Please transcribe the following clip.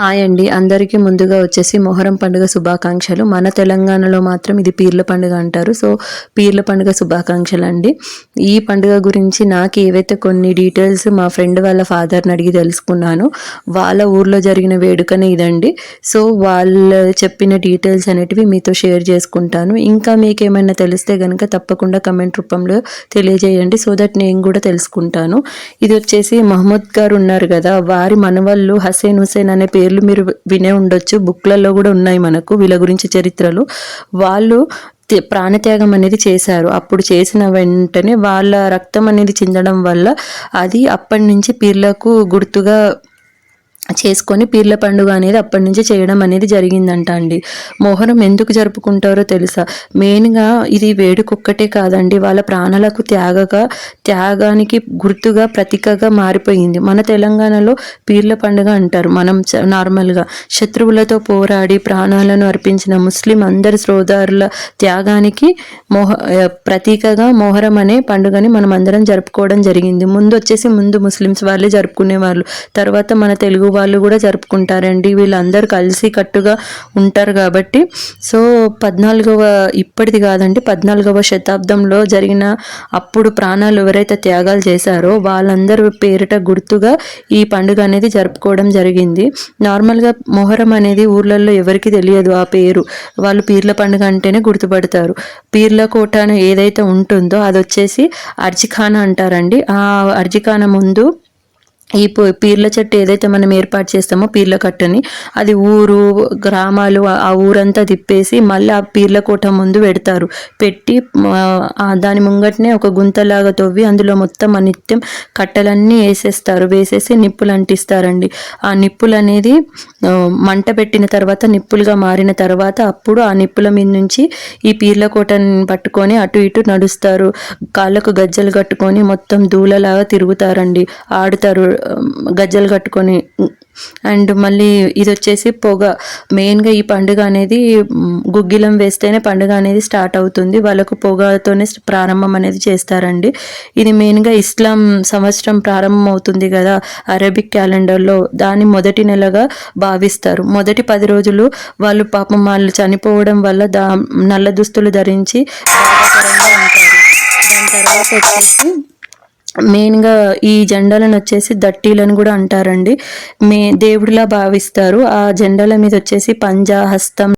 Hi అండి. అందరికీ ముందుగా వచ్చేసి మొహరం పండుగ శుభాకాంక్షలు. మన తెలంగాణలో మాత్రం ఇది పీర్ల పండుగ అంటారు. సో పీర్ల పండుగ శుభాకాంక్షలు అండి ఈ పండుగ గురించి నాకు ఏవైతే కొన్ని డీటెయిల్స్ మా ఫ్రెండ్ వాళ్ళ ఫాదర్ని అడిగి తెలుసుకున్నాను. వాళ్ళ ఊర్లో జరిగిన వేడుకనే ఇదండి. సో వాళ్ళు చెప్పిన డీటెయిల్స్ అనేటివి మీతో షేర్ చేసుకుంటాను. ఇంకా మీకు ఏమైనా తెలిస్తే కనుక తప్పకుండా కమెంట్ రూపంలో తెలియజేయండి. సో దట్ నేను కూడా తెలుసుకుంటాను. ఇది వచ్చేసి మహమ్మద్ గారు ఉన్నారు కదా. వారి మనవళ్ళు హసేన్ హుసేన్ అనే పేరు పేర్లు మీరు వినే ఉండొచ్చు. బుక్లలో కూడా ఉన్నాయి మనకు వీళ్ళ గురించి చరిత్రలు. వాళ్ళు ప్రాణత్యాగం అనేది చేశారు. అప్పుడు చేసిన వెంటనే వాళ్ళ రక్తం అనేది చెందడం వల్ల అది అప్పటి నుంచి పీర్లకు గుర్తుగా చేసుకొని పీర్ల పండుగ అనేది అప్పటి నుంచి చేయడం అనేది జరిగిందంట అండి. మొహరం ఎందుకు జరుపుకుంటారో తెలుసా? మెయిన్గా ఇది వేడుకొక్కటే కాదండి. వాళ్ళ ప్రాణాలకు త్యాగగా త్యాగానికి గుర్తుగా ప్రతీకగా మారిపోయింది. మన తెలంగాణలో పీర్ల పండుగ అంటారు మనం చ- నార్మల్గా. శత్రువులతో పోరాడి ప్రాణాలను అర్పించిన ముస్లిం అందరి సోదరుల త్యాగానికి మొహ ప్రతీకగా మొహరం అనే పండుగని మనం అందరం జరుపుకోవడం జరిగింది. ముందు వచ్చేసి ముందు ముస్లిమ్స్ వాళ్ళే జరుపుకునేవాళ్ళు. తర్వాత మన తెలుగు వాళ్ళు కూడా జరుపుకుంటారండి. వీళ్ళందరూ కలిసి కట్టుగా ఉంటారు కాబట్టి. సో పద్నాలుగవ ఇప్పటిది కాదండి పద్నాలుగవ శతాబ్దంలో జరిగిన అప్పుడు ప్రాణాలు ఎవరైతే త్యాగాలు చేశారో వాళ్ళందరూ పేరిట గుర్తుగా ఈ పండుగ అనేది జరుపుకోవడం జరిగింది. నార్మల్గా మొహరం అనేది ఊర్లలో ఎవరికి తెలియదు ఆ పేరు. వాళ్ళు పీర్ల పండుగ అంటేనే గుర్తుపడతారు. పీర్ల కోట అని ఏదైతే ఉంటుందో అది వచ్చేసి అర్జిఖానా అంటారండి. ఆ అర్జిఖానా ముందు ఈ పీర్ల చెట్టు ఏదైతే మనం ఏర్పాటు చేస్తామో పీర్ల కట్టని అది ఊరు గ్రామాలు ఆ- ఊరంతా తిప్పేసి మళ్ళీ ఆ పీర్ల కోట ముందు పెడతారు. పెట్టి దాని ముంగటనే ఒక గుంతలాగా తవ్వి అందులో మొత్తం ఆ నిత్యం కట్టలన్నీ వేసేస్తారు. వేసేసి నిప్పులు అంటిస్తారండి. ఆ నిప్పులు అనేది మంట పెట్టిన తర్వాత నిప్పులుగా మారిన తర్వాత అప్పుడు ఆ నిప్పుల మీద నుంచి ఈ పీర్ల కోటని పట్టుకొని అటు ఇటు నడుస్తారు. కాళ్ళకు గజ్జలు కట్టుకొని మొత్తం దూలలాగా తిరుగుతారండి. ఆడుతారు. Um, గజ్జలు కట్టుకొని అండ్ మళ్ళీ ఇది వచ్చేసి పొగ. మెయిన్గా ఈ పండుగ అనేది గుగ్గిలం వేస్తేనే పండుగ అనేది స్టార్ట్ అవుతుంది. వాళ్ళకు పొగతోనే ప్రారంభం అనేది చేస్తారండి. ఇది మెయిన్గా ఇస్లాం సంవత్సరం ప్రారంభం అవుతుంది కదా అరబిక్ క్యాలెండర్లో. దాని మొదటి నెలగా భావిస్తారు. మొదటి పది రోజులు వాళ్ళు పాపం వాళ్ళు చనిపోవడం వల్ల దా నల్ల దుస్తులు ధరించి బాధాకరంగా ఉంటారు. దాని తర్వాత వచ్చేసి మెయిన్గా ఈ జెండాలను వచ్చేసి దట్టీలను కూడా అంటారండి. మే దేవుడిలా భావిస్తారు. ఆ జెండాల మీద వచ్చేసి పంజా హస్తం